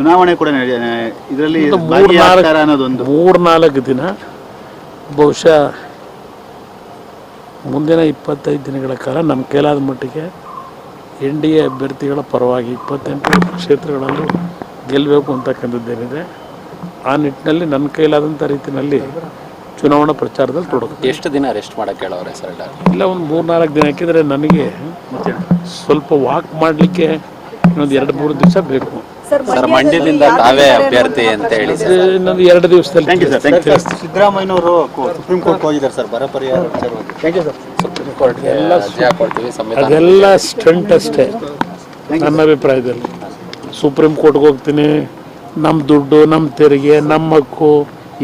ಚುನಾವಣೆ ಕೂಡ ಇದರಲ್ಲಿ ಅನ್ನೋದೊಂದು. ಮೂರ್ನಾಲ್ಕು ದಿನ ಬಹುಶಃ ಮುಂದಿನ ಇಪ್ಪತ್ತೈದು ದಿನಗಳ ಕಾಲ ನಮ್ಮ ಕೈಲಾದ ಮಟ್ಟಿಗೆ ಎನ್ ಡಿ ಎ ಅಭ್ಯರ್ಥಿಗಳ ಪರವಾಗಿ ಇಪ್ಪತ್ತೆಂಟು ಕ್ಷೇತ್ರಗಳಲ್ಲೂ ಗೆಲ್ಲಬೇಕು ಅಂತಕ್ಕಂಥದ್ದೇನಿದೆ. ಆ ನಿಟ್ಟಿನಲ್ಲಿ ನನ್ನ ಕೈಲಾದಂಥ ರೀತಿಯಲ್ಲಿ ಚುನಾವಣಾ ಪ್ರಚಾರದಲ್ಲಿ ತೊಡಗುತ್ತೆ ಎಷ್ಟು ದಿನ ಅರೆಸ್ಟ್ ಮಾಡಕ್ಕೆ ಹೇಳೋರೆ ಸರ್ ಎಲ್ಲ ಇಲ್ಲ ಒಂದು ಮೂರ್ನಾಲ್ಕು ದಿನ ಹಾಕಿದರೆ ನನಗೆ ಸ್ವಲ್ಪ ವಾಕ್ ಮಾಡಲಿಕ್ಕೆ ಇನ್ನೊಂದು ಎರಡು ಮೂರು ದಿವಸ ಬೇಕು. ಸರ್ ಮಂಡ್ಯದಿಂದ ತಾವೇ ಅಭ್ಯರ್ಥಿ ಅಂತ ಹೇಳಿ. ಇನ್ನೊಂದು ಎರಡು ದಿವಸದಲ್ಲಿ thank you sir thank you sir ಸಿದ್ದರಾಮಯ್ಯನವರು ಸುಪ್ರೀಂ ಕೋರ್ಟ್ ಹೋಗಿದ್ದಾರೆ ಸರ್ ಬರ ಪರಿಹಾರ thank you sir supreme court ಅದೆಲ್ಲ ಸ್ಟಂಟ್ ಅಷ್ಟೇ ನನ್ನ ಅಭಿಪ್ರಾಯದಲ್ಲಿ. ಸುಪ್ರೀಂ ಕೋರ್ಟ್ಗೆ ಹೋಗ್ತೀನಿ ನಮ್ಮ ದುಡ್ಡು ನಮ್ಮ ತೆರಿಗೆ ನಮ್ಮ ಹಕ್ಕು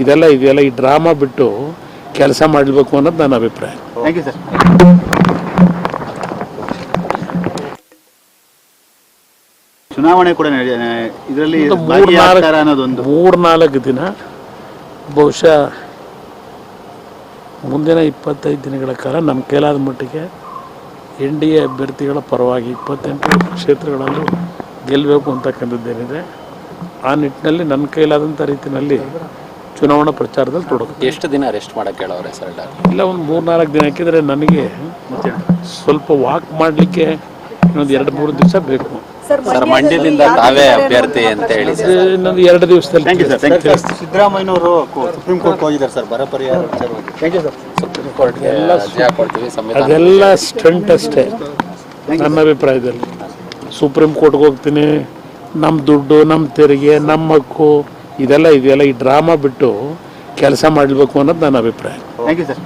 ಇದೆಲ್ಲ ಇದೆಯಲ್ಲ ಈ ಡ್ರಾಮಾ ಬಿಟ್ಟು ಕೆಲಸ ಮಾಡಬೇಕು ಅನ್ನೋದು ನನ್ನ ಅಭಿಪ್ರಾಯ. ಚುನಾವಣೆ ಕೂಡ ಇದರಲ್ಲಿ ಅನ್ನೋದೊಂದು. ಮೂರ್ನಾಲ್ಕು ದಿನ ಬಹುಶಃ ಮುಂದಿನ ಇಪ್ಪತ್ತೈದು ದಿನಗಳ ಕಾಲ ನಮ್ಮ ಕೈಲಾದ ಮಟ್ಟಿಗೆ ಎನ್ ಡಿ ಎ ಅಭ್ಯರ್ಥಿಗಳ ಪರವಾಗಿ ಇಪ್ಪತ್ತೆಂಟು ಕ್ಷೇತ್ರಗಳಲ್ಲೂ ಗೆಲ್ಲಬೇಕು ಅಂತಕ್ಕಂಥದ್ದೇನಿದೆ. ಆ ನಿಟ್ಟಿನಲ್ಲಿ ನನ್ನ ಕೈಲಾದಂಥ ರೀತಿಯಲ್ಲಿ ಚುನಾವಣಾ ಪ್ರಚಾರದಲ್ಲಿ ತೊಡಗುತ್ತೆ ಎಷ್ಟು ದಿನ ಅರೆಸ್ಟ್ ಮಾಡಕ್ಕೆ ಹೇಳೋರೆ ಸರ್ ಎಲ್ಲ ಇಲ್ಲ ಒಂದು ಮೂರ್ನಾಲ್ಕು ದಿನ ಹಾಕಿದರೆ ನನಗೆ ಸ್ವಲ್ಪ ವಾಕ್ ಮಾಡಲಿಕ್ಕೆ ಇನ್ನೊಂದು ಎರಡು ಮೂರು ದಿವಸ ಬೇಕು. ಸರ್ ಮಂಡ್ಯದಿಂದ ತಾವೇ ಅಭ್ಯರ್ಥಿ ಅಂತ ಹೇಳಿ ಇನ್ನೊಂದು ಎರಡು ದಿವಸದಲ್ಲಿ thank you sir thank you sir ಸಿದ್ದರಾಮಯ್ಯನವರು ಸುಪ್ರೀಂ ಕೋರ್ಟ್ ಹೋಗಿದ್ದಾರೆ ಸರ್ ಬರ ಪರಿಹಾರ thank you sir supreme court ಅದೆಲ್ಲ ಸ್ಟಂಟ್ ಅಷ್ಟೇ ನನ್ನ ಅಭಿಪ್ರಾಯದಲ್ಲಿ. ಸುಪ್ರೀಂ ಕೋರ್ಟ್ಗೆ ಹೋಗ್ತೀನಿ ನಮ್ಮ ದುಡ್ಡು ನಮ್ಮ ತೆರಿಗೆ ನಮ್ಮ ಹಕ್ಕು ಇದೆಲ್ಲ ಇದೆಲ್ಲ ಈ ಡ್ರಾಮಾ ಬಿಟ್ಟು ಕೆಲಸ ಮಾಡಬೇಕು ಅನ್ನೋದು ನನ್ನ ಅಭಿಪ್ರಾಯ. Thank you sir